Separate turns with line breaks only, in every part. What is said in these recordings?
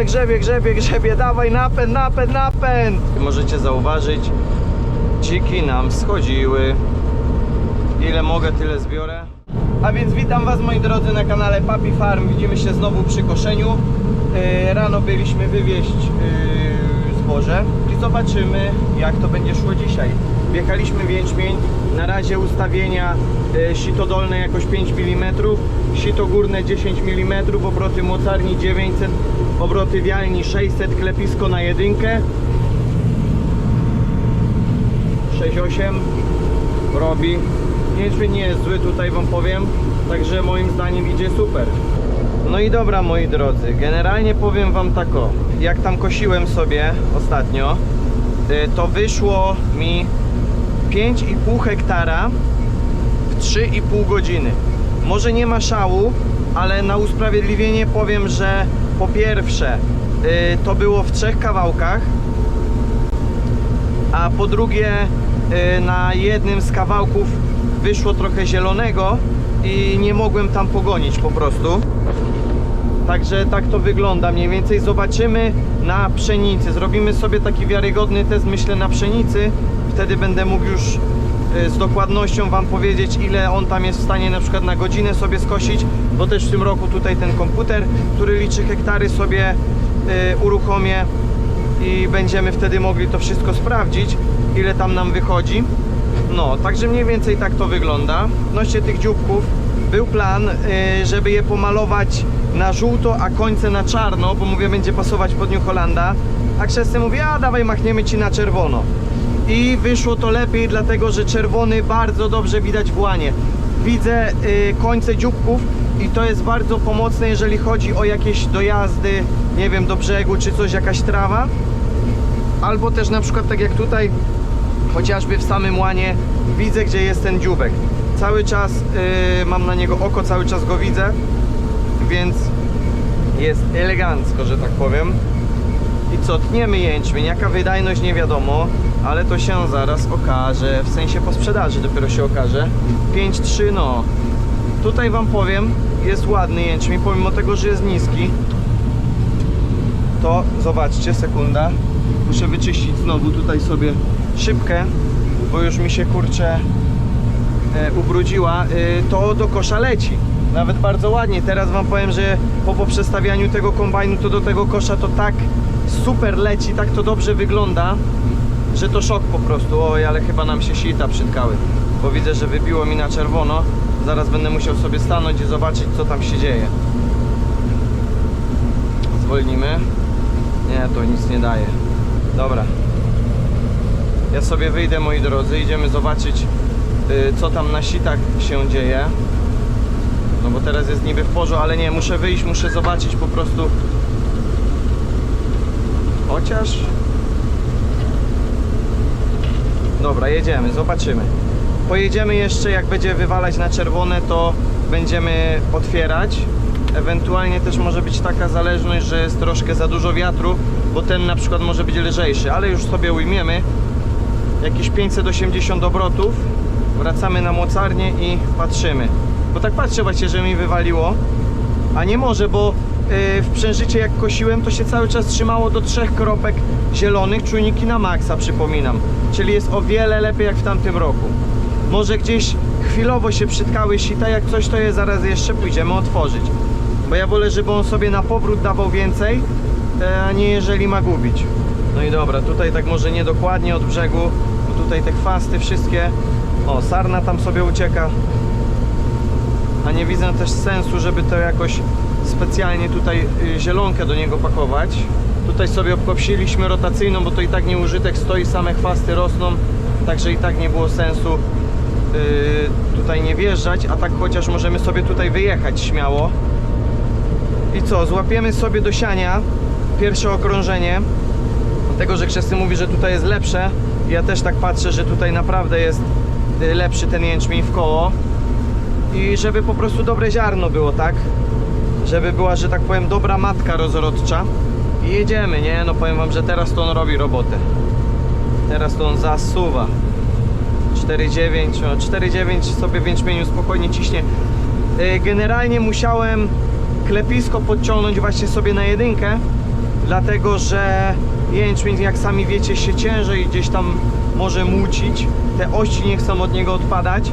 ale grzebie, grzebie, grzebie, dawaj napęd, napęd, napęd. Możecie zauważyć, dziki nam schodziły. Ile mogę, tyle zbiorę. A więc witam Was moi drodzy na kanale Papi Farm. Widzimy się znowu przy koszeniu. Yy, Rano byliśmy wywieźć yy, zboże i zobaczymy jak to będzie szło dzisiaj. Wjechaliśmy w jęczmień. Na razie ustawienia yy, sito dolne jakoś 5 mm, sito górne 10 mm, obroty mocarni 900, obroty wialni 600, klepisko na jedynkę. 6,8 robi. Jęczmień nie jest zły, tutaj wam powiem. Także moim zdaniem idzie super. No i dobra moi drodzy, generalnie powiem wam tak o, jak tam kosiłem sobie ostatnio, y, to wyszło mi 5,5 hektara w 3,5 godziny. Może nie ma szału, ale na usprawiedliwienie powiem, że po pierwsze y, to było w trzech kawałkach, a po drugie y, na jednym z kawałków wyszło trochę zielonego i nie mogłem tam pogonić po prostu. Także tak to wygląda mniej więcej. Zobaczymy na pszenicy. Zrobimy sobie taki wiarygodny test, myślę, na pszenicy. Wtedy będę mógł już y, z dokładnością Wam powiedzieć, ile on tam jest w stanie na przykład na godzinę sobie skosić, bo też w tym roku tutaj ten komputer, który liczy hektary sobie y, uruchomię i będziemy wtedy mogli to wszystko sprawdzić, ile tam nam wychodzi. No, także mniej więcej tak to wygląda. Odnośnie tych dzióbków był plan, y, żeby je pomalować na żółto, a końce na czarno, bo mówię, będzie pasować pod New Hollanda. A Krzesny mówi, a dawaj machniemy Ci na czerwono. I wyszło to lepiej, dlatego że czerwony bardzo dobrze widać w łanie. Widzę y, końce dzióbków i to jest bardzo pomocne, jeżeli chodzi o jakieś dojazdy, nie wiem, do brzegu czy coś, jakaś trawa. Albo też na przykład tak jak tutaj, chociażby w samym łanie widzę, gdzie jest ten dziubek. Cały czas y, mam na niego oko, cały czas go widzę, więc jest elegancko, że tak powiem. I co, tniemy jęczmień, jaka wydajność nie wiadomo, ale to się zaraz okaże, w sensie po sprzedaży dopiero się okaże. 5-3 no, tutaj wam powiem, jest ładny jęczmień, pomimo tego, że jest niski. To zobaczcie, sekunda, muszę wyczyścić znowu tutaj sobie szybkę, bo już mi się kurczę e, ubrudziła, e, to do kosza leci. Nawet bardzo ładnie. Teraz Wam powiem, że po poprzestawianiu tego kombajnu to do tego kosza to tak super leci, tak to dobrze wygląda, że to szok po prostu. Oj, ale chyba nam się sita przytkały, bo widzę, że wybiło mi na czerwono. Zaraz będę musiał sobie stanąć i zobaczyć, co tam się dzieje. Zwolnimy. Nie, to nic nie daje. Dobra. Ja sobie wyjdę, moi drodzy, idziemy zobaczyć, y, co tam na sitach się dzieje. No bo teraz jest niby w porządku, ale nie, muszę wyjść, muszę zobaczyć po prostu. Chociaż... Dobra, jedziemy, zobaczymy. Pojedziemy jeszcze, jak będzie wywalać na czerwone, to będziemy otwierać. Ewentualnie też może być taka zależność, że jest troszkę za dużo wiatru, bo ten na przykład może być lżejszy, ale już sobie ujmiemy. Jakieś 580 obrotów. Wracamy na mocarnię i patrzymy. Bo tak patrzę właśnie, że mi wywaliło. A nie może, bo w przężycie jak kosiłem, to się cały czas trzymało do trzech kropek zielonych, czujniki na maksa, przypominam. Czyli jest o wiele lepiej jak w tamtym roku. Może gdzieś chwilowo się przytkały sita, jak coś to je zaraz jeszcze pójdziemy otworzyć. Bo ja wolę, żeby on sobie na powrót dawał więcej, e, a nie jeżeli ma gubić. No i dobra, tutaj tak może niedokładnie od brzegu, bo tutaj te chwasty wszystkie. O, sarna tam sobie ucieka. A nie widzę też sensu, żeby to jakoś specjalnie tutaj y, zielonkę do niego pakować. Tutaj sobie obkopsiliśmy rotacyjną, bo to i tak nieużytek stoi, same chwasty rosną, także i tak nie było sensu y, tutaj nie wjeżdżać, a tak chociaż możemy sobie tutaj wyjechać śmiało. I co, złapiemy sobie do siania pierwsze okrążenie. Dlatego, że Krzesny mówi, że tutaj jest lepsze. Ja też tak patrzę, że tutaj naprawdę jest y, lepszy ten jęczmień w koło. I żeby po prostu dobre ziarno było, tak? Żeby była, że tak powiem, dobra matka rozrodcza. I jedziemy, nie? No powiem wam, że teraz to on robi robotę. Teraz to on zasuwa. 4,9, no 4,9 sobie w jęczmieniu spokojnie ciśnie. Y, Generalnie musiałem klepisko podciągnąć właśnie sobie na jedynkę, dlatego że jęczmień, jak sami wiecie, się ciężej gdzieś tam może mucić. Te ości nie chcą od niego odpadać.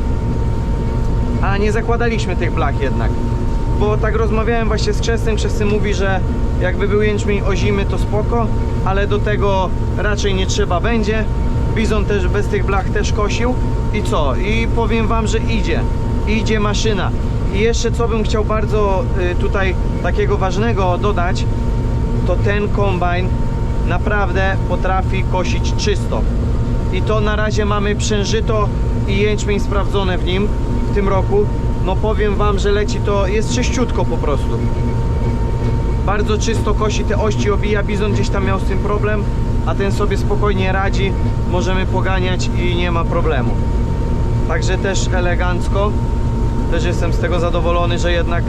A nie zakładaliśmy tych blach jednak. Bo tak rozmawiałem właśnie z Krzestem, Krzesty mówi, że jakby był jęczmień o zimy to spoko, ale do tego raczej nie trzeba będzie. Bizon też bez tych blach też kosił. I co? I powiem wam, że idzie. Idzie maszyna. I jeszcze co bym chciał bardzo y, tutaj takiego ważnego dodać, to ten kombajn naprawdę potrafi kosić czysto. I to na razie mamy przężyto i jęczmień sprawdzone w nim w tym roku. No powiem wam, że leci to jest czyściutko po prostu. Bardzo czysto kosi te ości, obija. Bizon gdzieś tam miał z tym problem, a ten sobie spokojnie radzi. Możemy poganiać i nie ma problemu. Także też elegancko. Też jestem z tego zadowolony, że jednak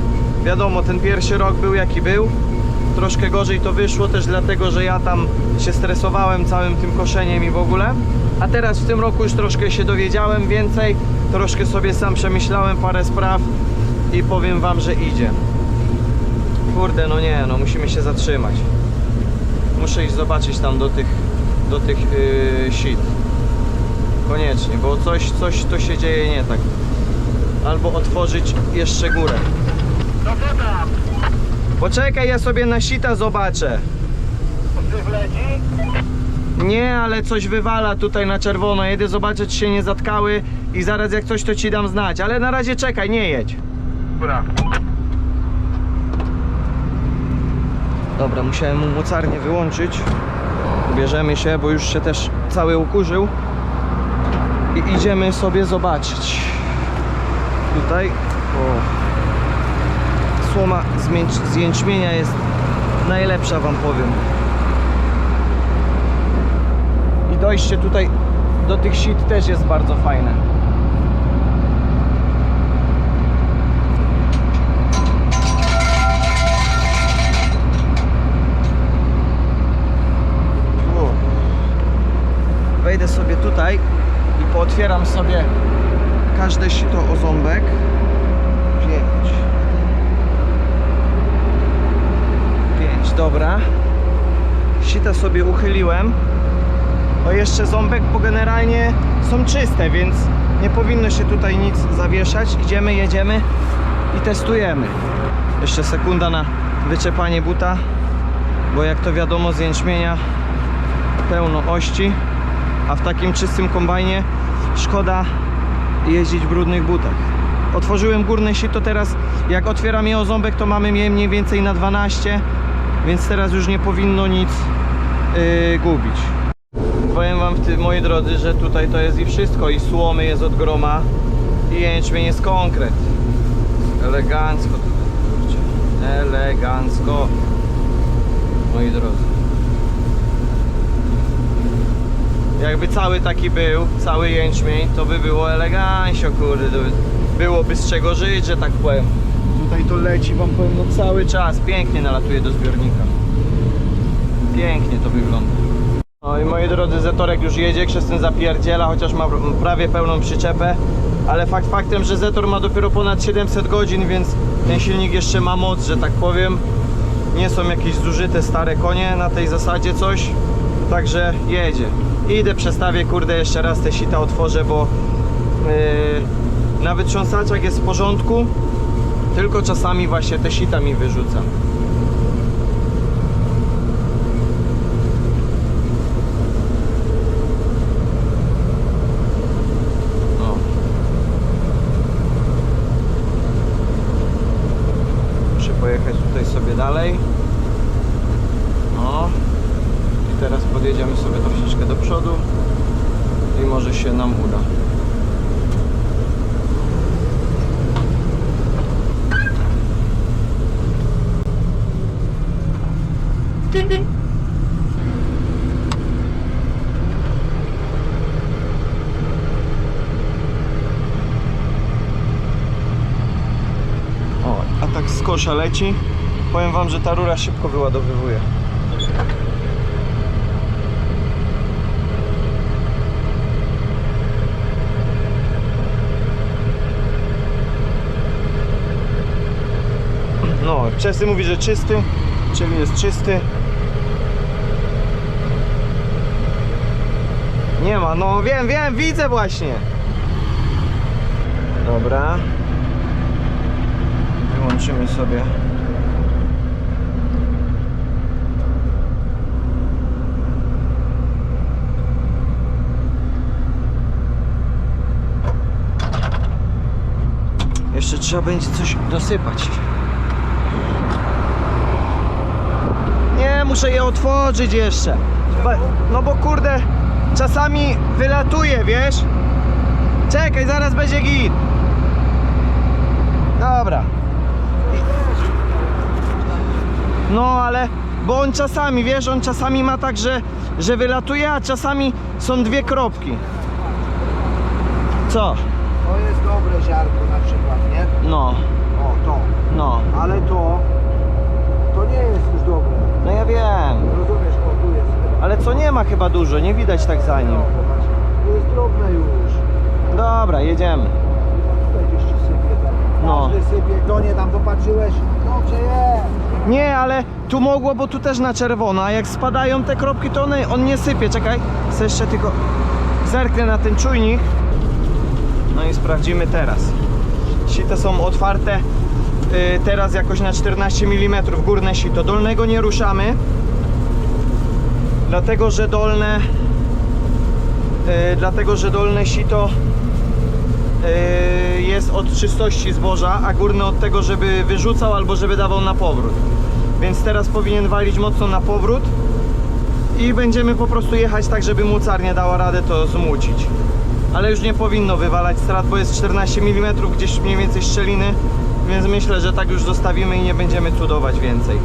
wiadomo, ten pierwszy rok był jaki był. Troszkę gorzej to wyszło też dlatego, że ja tam się stresowałem całym tym koszeniem i w ogóle. A teraz w tym roku już troszkę się dowiedziałem więcej, troszkę sobie sam przemyślałem parę spraw i powiem wam, że idzie. Kurde, no nie, no musimy się zatrzymać. Muszę iść zobaczyć tam do tych, do tych yy, sit. Koniecznie, bo coś, coś to się dzieje nie tak. Albo otworzyć jeszcze górę.
No?
Poczekaj, ja sobie na sita zobaczę. Nie, ale coś wywala tutaj na czerwono. Jedę zobaczyć, czy się nie zatkały i zaraz jak coś to ci dam znać. Ale na razie czekaj, nie jedź.
Dobra.
Dobra, musiałem mu mocarnie wyłączyć. Bierzemy się, bo już się też cały ukurzył. I idziemy sobie zobaczyć. Tutaj. O. Słoma z, jęczmienia jest najlepsza, wam powiem. I dojście tutaj do tych sit też jest bardzo fajne. Wejdę sobie tutaj i pootwieram sobie każde sito o ząbek. Dobra. Sita sobie uchyliłem. O jeszcze ząbek, bo generalnie są czyste, więc nie powinno się tutaj nic zawieszać. Idziemy, jedziemy i testujemy. Jeszcze sekunda na wyczepanie buta, bo jak to wiadomo z jęczmienia pełno ości, a w takim czystym kombajnie szkoda jeździć w brudnych butach. Otworzyłem górne sito, teraz jak otwieram je o ząbek, to mamy je mniej więcej na 12, więc teraz już nie powinno nic yy, gubić. Powiem wam, moi drodzy, że tutaj to jest i wszystko, i słomy jest od groma, i jęczmień jest konkret. Elegancko tutaj, kurczę. Elegancko. Moi drodzy. Jakby cały taki był, cały jęczmień, to by było elegancio, kurde. Byłoby z czego żyć, że tak powiem. Tutaj to leci, wam powiem, no cały czas. Pięknie nalatuje do zbiornika. Pięknie to wygląda. No i moi drodzy, Zetorek już jedzie, Krzestyn zapierdziela, chociaż ma prawie pełną przyczepę. Ale fakt faktem, że Zetor ma dopiero ponad 700 godzin, więc ten silnik jeszcze ma moc, że tak powiem. Nie są jakieś zużyte stare konie na tej zasadzie coś. Także jedzie. Idę, przestawię, kurde, jeszcze raz te sita otworzę, bo yy, na wytrząsaczach jest w porządku, tylko czasami właśnie te sita mi wyrzuca. Pojechać tutaj sobie dalej. O. I teraz podjedziemy sobie troszeczkę do przodu i może się nam uda. kosza leci. Powiem Wam, że ta rura szybko wyładowywuje. No, Czesy mówi, że czysty, czyli jest czysty. Nie ma, no wiem, wiem, widzę właśnie. Dobra. Wyłączymy sobie. Jeszcze trzeba będzie coś dosypać. Nie, muszę je otworzyć jeszcze. No bo kurde, czasami wylatuje, wiesz? Czekaj, zaraz będzie git. Dobra. No ale, bo on czasami, wiesz, on czasami ma tak, że, że wylatuje, a czasami są dwie kropki. Co?
To jest dobre ziarnko na przykład, nie?
No,
O, to.
no.
Ale to, to nie jest już dobre.
No ja wiem.
Rozumiesz, o tu jest.
Ale co nie ma chyba dużo, nie widać tak za nim.
No, popatrz. To jest drobne już.
Dobra, jedziemy.
Tutaj gdzieś ci sypie tam.
No.
Każdy sypie, to nie tam popatrzyłeś. Dobrze jest.
Nie, ale tu mogło, bo tu też na czerwono, a jak spadają te kropki, to one, on nie sypie. Czekaj, chcę jeszcze tylko zerknę na ten czujnik. No i sprawdzimy teraz. Site są otwarte y, teraz jakoś na 14 mm górne sito. Dolnego nie ruszamy, dlatego że dolne y, dlatego że dolne sito y, jest od czystości zboża, a górny od tego, żeby wyrzucał albo żeby dawał na powrót. Więc teraz powinien walić mocno na powrót i będziemy po prostu jechać tak, żeby mucarnia dała radę to zmucić. Ale już nie powinno wywalać strat, bo jest 14 mm gdzieś mniej więcej szczeliny, więc myślę, że tak już zostawimy i nie będziemy cudować więcej.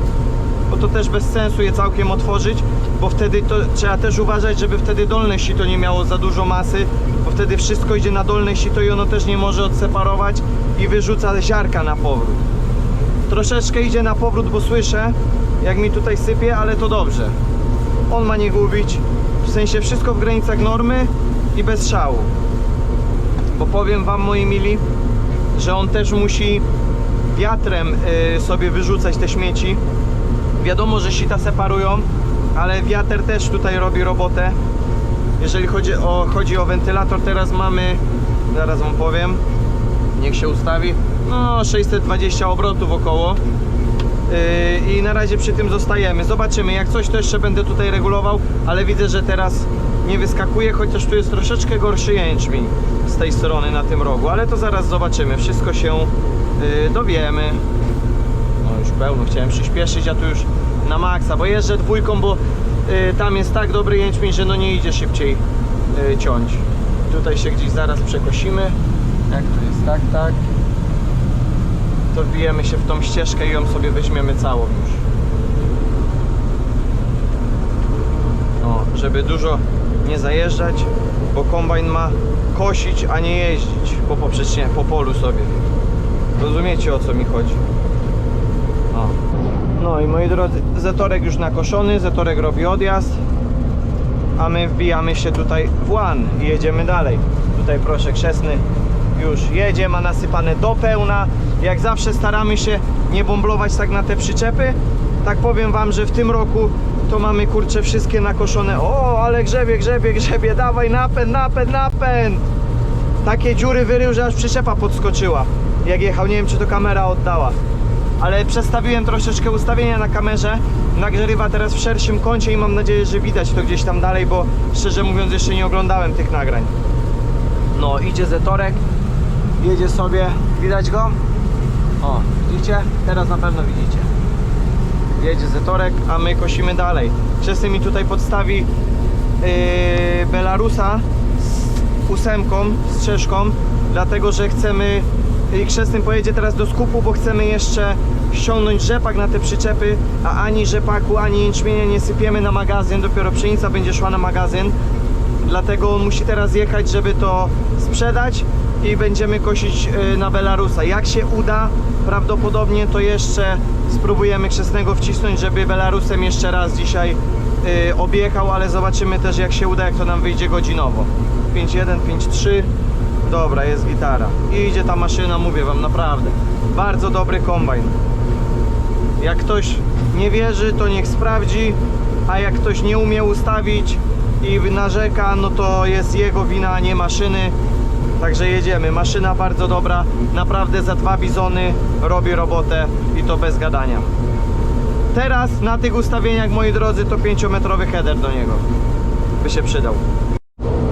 Bo to też bez sensu je całkiem otworzyć, bo wtedy to trzeba też uważać, żeby wtedy dolne sito nie miało za dużo masy, bo wtedy wszystko idzie na dolne sito i ono też nie może odseparować i wyrzuca ziarka na powrót. Troszeczkę idzie na powrót, bo słyszę, jak mi tutaj sypie, ale to dobrze. On ma nie gubić. W sensie wszystko w granicach normy i bez szału. Bo powiem wam, moi mili, że on też musi wiatrem y, sobie wyrzucać te śmieci. Wiadomo, że sita separują, ale wiatr też tutaj robi robotę. Jeżeli chodzi o, chodzi o wentylator, teraz mamy, zaraz wam powiem, niech się ustawi, no 620 obrotów około. Yy, I na razie przy tym zostajemy. Zobaczymy, jak coś to jeszcze będę tutaj regulował, ale widzę, że teraz nie wyskakuje, chociaż tu jest troszeczkę gorszy jęczmień z tej strony na tym rogu, ale to zaraz zobaczymy. Wszystko się yy, dowiemy. No już pełno, chciałem przyspieszyć, a tu już na maksa, bo jeżdżę dwójką, bo y, tam jest tak dobry jęczmień, że no nie idzie szybciej ciąć. Tutaj się gdzieś zaraz przekosimy. Jak to jest? Tak, tak. To wbijemy się w tą ścieżkę i ją sobie weźmiemy całą już. No, żeby dużo nie zajeżdżać, bo kombajn ma kosić, a nie jeździć po poprzecznie, po polu sobie. Rozumiecie o co mi chodzi? O. No i moi drodzy, Zetorek już nakoszony, Zetorek robi odjazd, a my wbijamy się tutaj w łan i jedziemy dalej. Tutaj proszę krzesny już jedzie, ma nasypane do pełna. Jak zawsze staramy się nie bomblować tak na te przyczepy. Tak powiem wam, że w tym roku to mamy kurcze wszystkie nakoszone. O, ale grzebie, grzebie, grzebie, dawaj napęd, napęd, napęd. Takie dziury wyrył, że aż przyczepa podskoczyła. Jak jechał, nie wiem czy to kamera oddała. Ale przestawiłem troszeczkę ustawienia na kamerze. Nagrywa teraz w szerszym kącie i mam nadzieję, że widać to gdzieś tam dalej, bo szczerze mówiąc jeszcze nie oglądałem tych nagrań. No, idzie Zetorek, jedzie sobie, widać go? O, widzicie? Teraz na pewno widzicie. Jedzie Zetorek, a my kosimy dalej. Czesny mi tutaj podstawi yy, Belarusa z ósemką, czeszką, dlatego że chcemy i Krzesny pojedzie teraz do skupu, bo chcemy jeszcze ściągnąć rzepak na te przyczepy, a ani rzepaku, ani jęczmienia nie sypiemy na magazyn, dopiero pszenica będzie szła na magazyn. Dlatego on musi teraz jechać, żeby to sprzedać i będziemy kosić y, na Belarusa. Jak się uda, prawdopodobnie to jeszcze spróbujemy Krzesnego wcisnąć, żeby Belarusem jeszcze raz dzisiaj y, objechał, ale zobaczymy też jak się uda, jak to nam wyjdzie godzinowo. 5.1, 5.3 Dobra, jest gitara. I idzie ta maszyna, mówię wam, naprawdę. Bardzo dobry kombajn. Jak ktoś nie wierzy, to niech sprawdzi, a jak ktoś nie umie ustawić, i narzeka, no to jest jego wina, a nie maszyny. Także jedziemy. Maszyna bardzo dobra, naprawdę za dwa bizony robi robotę i to bez gadania. Teraz na tych ustawieniach, moi drodzy, to 5-metrowy header do niego by się przydał.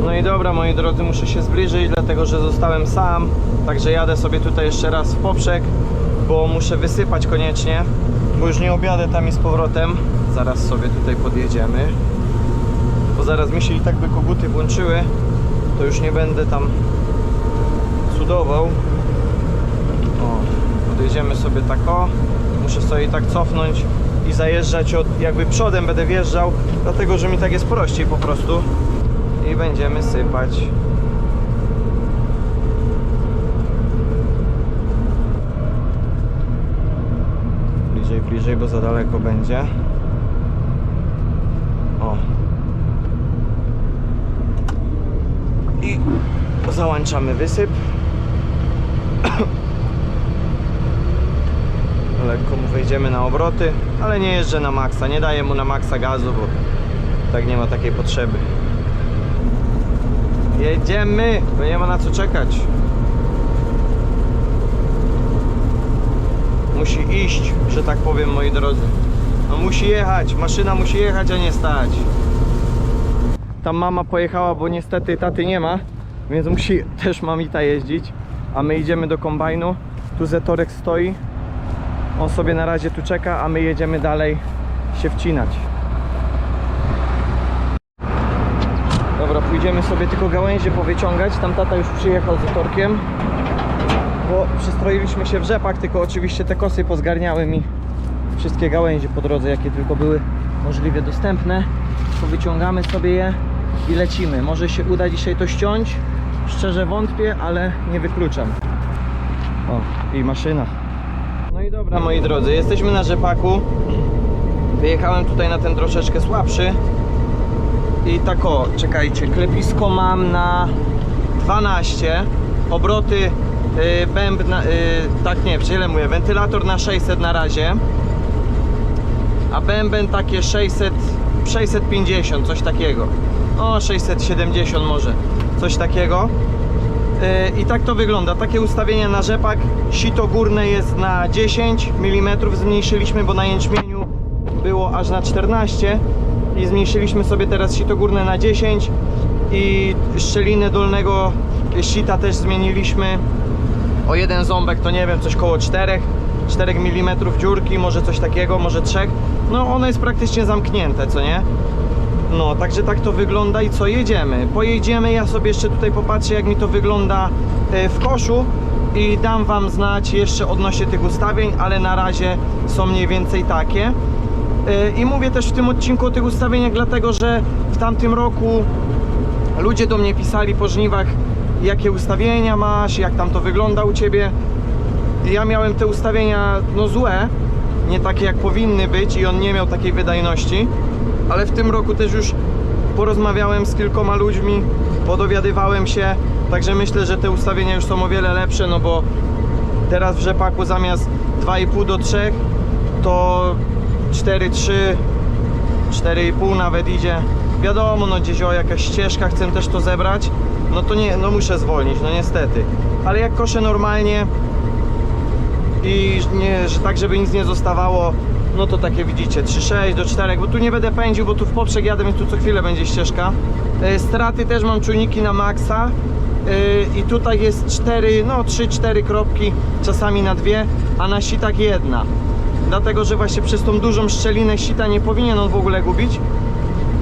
No i dobra, moi drodzy, muszę się zbliżyć, dlatego że zostałem sam. Także jadę sobie tutaj jeszcze raz w poprzek, bo muszę wysypać koniecznie, bo już nie objadę tam i z powrotem. Zaraz sobie tutaj podjedziemy, bo zaraz mi się i tak by koguty włączyły, to już nie będę tam cudował. O, podjedziemy sobie tak o. Muszę sobie tak cofnąć i zajeżdżać od, jakby przodem będę wjeżdżał, dlatego że mi tak jest prościej po prostu. I będziemy sypać. Bliżej, bliżej, bo za daleko będzie. O. I załączamy wysyp. Lekko mu wejdziemy na obroty, ale nie jeżdżę na maksa, nie daję mu na maksa gazu, bo tak nie ma takiej potrzeby. Jedziemy, bo nie ma na co czekać. Musi iść, że tak powiem, moi drodzy. No musi jechać, maszyna musi jechać, a nie stać. Tam mama pojechała, bo niestety taty nie ma, więc musi też mamita jeździć. A my idziemy do kombajnu. Tu Zetorek stoi. On sobie na razie tu czeka, a my jedziemy dalej się wcinać. Dobra, pójdziemy sobie tylko gałęzie powyciągać. Tam tata już przyjechał z Zetorkiem. Bo przystroiliśmy się w rzepach, tylko oczywiście te kosy pozgarniały mi wszystkie gałęzie po drodze, jakie tylko były możliwie dostępne. Powyciągamy sobie je i lecimy. Może się uda dzisiaj to ściąć. Szczerze wątpię, ale nie wykluczam. O, i maszyna. Dobra, moi drodzy, jesteśmy na rzepaku. Wyjechałem tutaj na ten troszeczkę słabszy. I tak o, czekajcie, klepisko mam na 12, obroty yy, bęb, yy, tak nie, źle mówię, wentylator na 600 na razie, a bęben takie 600, 650, coś takiego, o 670 może, coś takiego. Yy, I tak to wygląda, takie ustawienia na rzepak, sito górne jest na 10 mm, zmniejszyliśmy, bo na jęczmieniu było aż na 14 i zmniejszyliśmy sobie teraz sito górne na 10 i szczelinę dolnego sita też zmieniliśmy. O jeden ząbek, to nie wiem, coś koło 4 4 mm dziurki, może coś takiego, może 3 no ono jest praktycznie zamknięte, co nie? No, także tak to wygląda i co, jedziemy? Pojedziemy, ja sobie jeszcze tutaj popatrzę jak mi to wygląda e, w koszu i dam wam znać jeszcze odnośnie tych ustawień, ale na razie są mniej więcej takie. E, I mówię też w tym odcinku o tych ustawieniach, dlatego że w tamtym roku ludzie do mnie pisali po żniwach, jakie ustawienia masz, jak tam to wygląda u ciebie. Ja miałem te ustawienia no złe, nie takie jak powinny być i on nie miał takiej wydajności, ale w tym roku też już porozmawiałem z kilkoma ludźmi, podowiadywałem się, także myślę, że te ustawienia już są o wiele lepsze, no bo teraz w rzepaku zamiast 2,5 do 3 to 4,3 4,5 nawet idzie. Wiadomo no gdzieś o jakaś ścieżka chcę też to zebrać. No to nie, no muszę zwolnić, no niestety. Ale jak koszę normalnie i nie, że tak żeby nic nie zostawało no to takie widzicie 3,6 do 4 bo tu nie będę pędził, bo tu w poprzek jadę więc tu co chwilę będzie ścieżka E, straty też mam czujniki na maksa E, i tutaj jest 4, no 3-4 kropki czasami na dwie, a na sitach jedna dlatego że właśnie przez tą dużą szczelinę sita nie powinien on w ogóle gubić.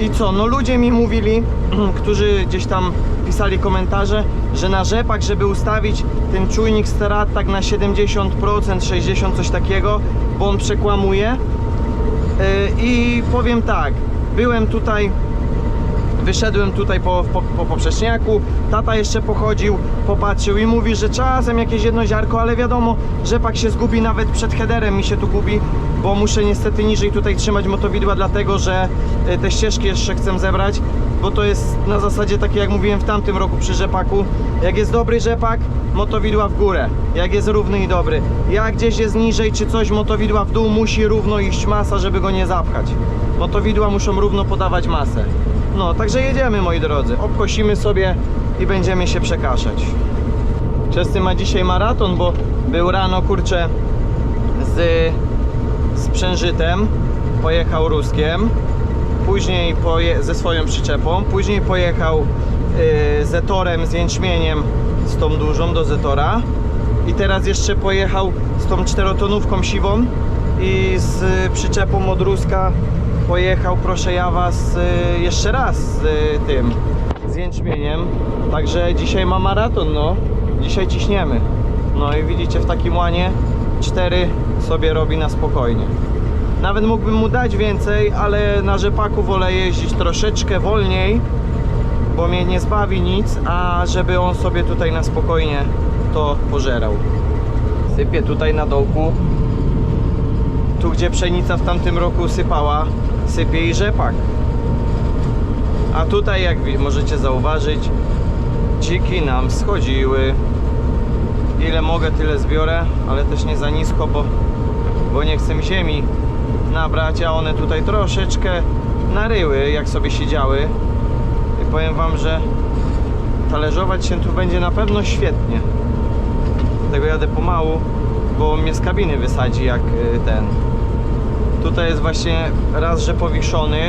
I co? No ludzie mi mówili, którzy gdzieś tam pisali komentarze, że na rzepak, żeby ustawić ten czujnik sterat tak na 70%, 60% coś takiego, bo on przekłamuje. Yy, I powiem tak, byłem tutaj Wyszedłem tutaj po, po, po poprzeczniaku, tata jeszcze pochodził, popatrzył i mówi, że czasem jakieś jedno ziarko, ale wiadomo, rzepak się zgubi nawet przed headerem mi się tu gubi, bo muszę niestety niżej tutaj trzymać motowidła, dlatego że e, te ścieżki jeszcze chcę zebrać, bo to jest na zasadzie takie jak mówiłem w tamtym roku przy rzepaku, jak jest dobry rzepak, motowidła w górę, jak jest równy i dobry, jak gdzieś jest niżej czy coś, motowidła w dół, musi równo iść masa, żeby go nie zapchać, motowidła muszą równo podawać masę. No, także jedziemy moi drodzy. Obkosimy sobie i będziemy się przekaszać. Czesty ma dzisiaj maraton, bo był rano kurczę z sprzężytem, pojechał Ruskiem, później poje, ze swoją przyczepą, później pojechał y, Zetorem z jęczmieniem z tą dużą do Zetora i teraz jeszcze pojechał z tą czterotonówką siwą i z przyczepą od Ruska pojechał, proszę ja was, y, jeszcze raz z y, tym, z jęczmieniem, także dzisiaj ma maraton, no, dzisiaj ciśniemy. No i widzicie w takim łanie cztery sobie robi na spokojnie. Nawet mógłbym mu dać więcej, ale na rzepaku wolę jeździć troszeczkę wolniej, bo mnie nie zbawi nic, a żeby on sobie tutaj na spokojnie to pożerał. Sypię tutaj na dołku. Tu gdzie pszenica w tamtym roku sypała, sypie i rzepak. A tutaj jak możecie zauważyć, dziki nam schodziły. Ile mogę, tyle zbiorę, ale też nie za nisko, bo, bo nie chcę ziemi nabrać, a one tutaj troszeczkę naryły, jak sobie siedziały. I powiem Wam, że talerzować się tu będzie na pewno świetnie. Dlatego jadę pomału, bo mnie z kabiny wysadzi jak y, ten. Tutaj jest właśnie raz, że powiszony,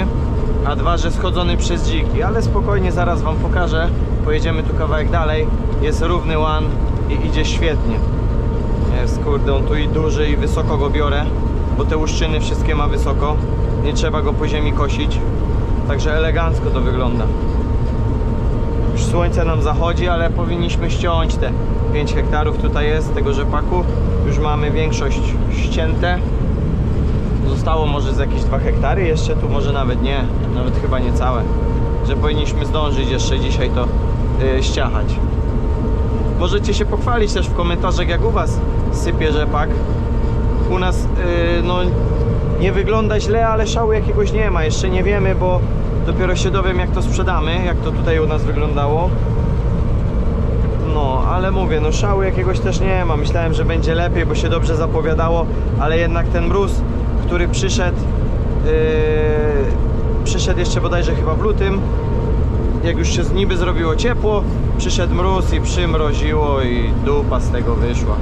a dwa, że schodzony przez dziki, ale spokojnie zaraz Wam pokażę. Pojedziemy tu kawałek dalej. Jest równy łan i idzie świetnie. Jest kurde, on tu i duży i wysoko go biorę, bo te łuszczyny wszystkie ma wysoko. Nie trzeba go po ziemi kosić. Także elegancko to wygląda. Już słońce nam zachodzi, ale powinniśmy ściąć te 5 hektarów tutaj jest tego rzepaku. Już mamy większość ścięte. Zostało może z jakieś 2 hektary jeszcze, tu może nawet nie, nawet chyba nie całe. Że powinniśmy zdążyć jeszcze dzisiaj to yy, ściachać. Możecie się pochwalić też w komentarzach jak u Was sypie rzepak. U nas yy, no nie wygląda źle, ale szału jakiegoś nie ma. Jeszcze nie wiemy, bo dopiero się dowiem jak to sprzedamy, jak to tutaj u nas wyglądało. No, ale mówię, no szału jakiegoś też nie ma. Myślałem, że będzie lepiej, bo się dobrze zapowiadało, ale jednak ten mróz, który przyszedł, yy, przyszedł jeszcze bodajże chyba w lutym, jak już się niby zrobiło ciepło, przyszedł mróz i przymroziło i dupa z tego wyszła.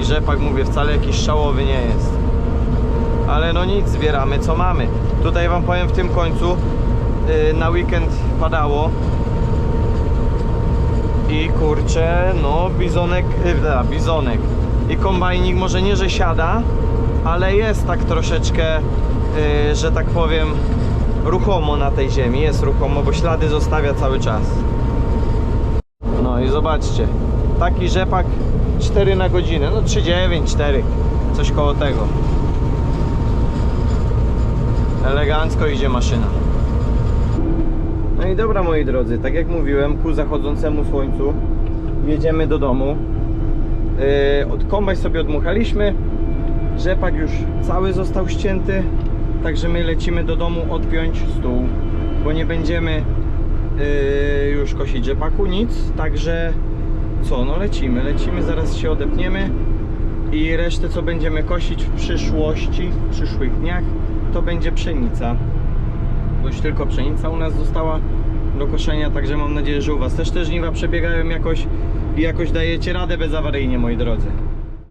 I rzepak, mówię, wcale jakiś szałowy nie jest. Ale no nic, zbieramy co mamy. Tutaj wam powiem w tym końcu, yy, na weekend padało. I kurczę, no bizonek, yy, da, bizonek. I kombajnik może nie, że siada, ale jest tak troszeczkę, yy, że tak powiem, ruchomo na tej ziemi. Jest ruchomo, bo ślady zostawia cały czas. No i zobaczcie, taki rzepak 4 na godzinę, no 3,9, 4, coś koło tego. Elegancko idzie maszyna. No i dobra moi drodzy, tak jak mówiłem, ku zachodzącemu słońcu jedziemy do domu. Yy, od kombaj sobie odmuchaliśmy. Rzepak już cały został ścięty. Także my lecimy do domu odpiąć stół, bo nie będziemy yy, już kosić rzepaku, nic. Także co, no lecimy, lecimy, zaraz się odepniemy i resztę co będziemy kosić w przyszłości, w przyszłych dniach, to będzie pszenica. Bo już tylko pszenica u nas została do koszenia, także mam nadzieję, że u Was też te żniwa przebiegają jakoś i jakoś dajecie radę bezawaryjnie, moi drodzy.